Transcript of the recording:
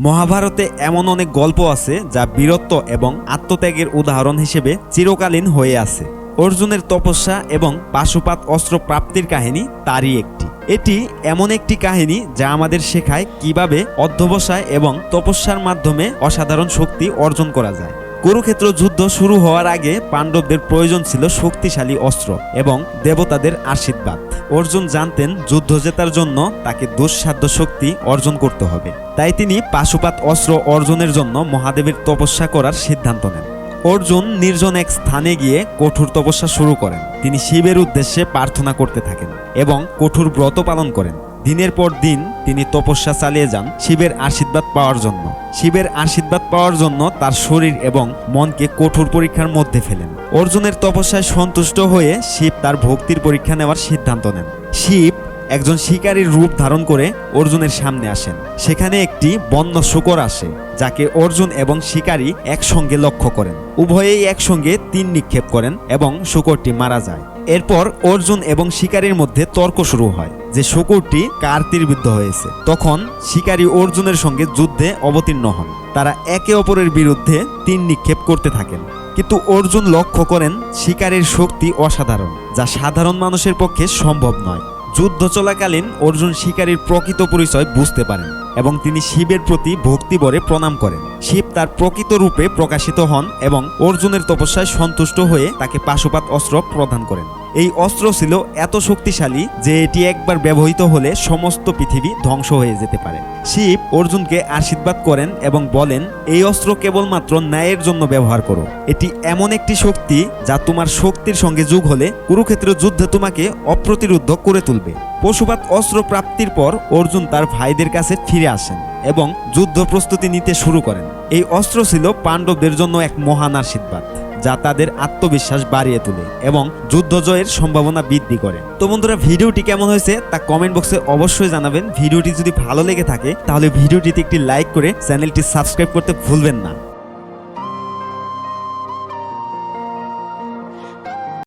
মহাভারতে এমন অনেক গল্প আছে যা বীরত্ব এবং আত্মত্যাগের উদাহরণ হিসেবে চিরকালীন হয়ে আছে। অর্জুনের তপস্যা এবং পাশুপাত অস্ত্র প্রাপ্তির কাহিনী তারই একটি। এটি এমন একটি কাহিনী যা আমাদের শেখায় কীভাবে অধ্যবসায় এবং তপস্যার মাধ্যমে অসাধারণ শক্তি অর্জন করা যায়। কুরুক্ষেত্র যুদ্ধ শুরু হওয়ার আগে পাণ্ডবদের প্রয়োজন ছিল শক্তিশালী অস্ত্র এবং দেবতাদের আশীর্বাদ। অর্জুন জানতেন যুদ্ধ জেতার জন্য তাকে দুঃসাধ্য শক্তি অর্জন করতে হবে। তাই তিনি পাশুপাত অস্ত্র অর্জনের জন্য মহাদেবের তপস্যা করার সিদ্ধান্ত নেন। অর্জুন নির্জন এক স্থানে গিয়ে কঠোর তপস্যা শুরু করেন। তিনি শিবের উদ্দেশ্যে প্রার্থনা করতে থাকেন এবং কঠোর ব্রত পালন করেন। দিনের পর দিন তিনি তপস্যা চালিয়ে যান শিবের আশীর্বাদ পাওয়ার জন্য। শিবের আশীর্বাদ পাওয়ার জন্য তার শরীর এবং মনকে কঠোর পরীক্ষার মধ্যে ফেলেন। অর্জুনের তপস্যায় সন্তুষ্ট হয়ে শিব তার ভক্তির পরীক্ষা নেওয়ার সিদ্ধান্ত নেন। শিব একজন শিকারীর রূপ ধারণ করে অর্জুনের সামনে আসেন। সেখানে একটি বন্য শুকর আসে, যাকে অর্জুন এবং শিকারী একসঙ্গে লক্ষ্য করেন। উভয়েই একসঙ্গে তিন নিক্ষেপ করেন এবং শুকরটি মারা যায়। এরপর অর্জুন এবং শিকারীর মধ্যে তর্ক শুরু হয়। যে শুকরটি কার তীরবিদ্ধ হয়েছে, তখন শিকারী অর্জুনের সঙ্গে যুদ্ধে অবতীর্ণ হন। তারা একে অপরের বিরুদ্ধে তিন নিক্ষেপ করতে থাকেন। কিন্তু অর্জুন লক্ষ্য করেন, শিকারের শক্তি অসাধারণ, যা সাধারণ মানুষের পক্ষে সম্ভব নয়। যুদ্ধ চলাকালীন অর্জুন শিকারীর প্রকৃত পরিচয় বুঝতে পারেন এবং তিনি শিবের প্রতি ভক্তিবরে প্রণাম করেন। শিব তার প্রকৃত রূপে প্রকাশিত হন এবং অর্জুনের তপস্যায় সন্তুষ্ট হয়ে তাকে পাশুপাত অস্ত্র প্রদান করেন। এই অস্ত্র ছিল এত শক্তিশালী যে এটি একবার ব্যবহৃত হলে সমস্ত পৃথিবী ধ্বংস হয়ে যেতে পারে। শিব অর্জুনকে আশীর্বাদ করেন এবং বলেন, এই অস্ত্র কেবলমাত্র ন্যায়ের জন্য ব্যবহার করো। এটি এমন একটি শক্তি যা তোমার শক্তির সঙ্গে যোগ হলে কুরুক্ষেত্র যুদ্ধে তোমাকে অপ্রতিরুদ্ধ করে তুলবে। পশুপাত অস্ত্র প্রাপ্তির পর অর্জুন তার ভাইদের কাছে ফিরে আসেন এবং যুদ্ধ প্রস্তুতি নিতে শুরু করেন। এই অস্ত্র ছিল পাণ্ডবদের জন্য এক মহান আশীর্বাদ। যা তাদের আত্মবিশ্বাস বাড়িয়ে তোলে এবং যুদ্ধ জয়ের সম্ভাবনা বৃদ্ধি করে। তো বন্ধুরা, ভিডিওটি কেমন হয়েছে তা কমেন্ট বক্সে অবশ্যই জানাবেন। ভিডিওটি যদি ভালো লেগে থাকে, তাহলে ভিডিওটিতে একটি লাইক করে চ্যানেলটি সাবস্ক্রাইব করতে ভুলবেন না।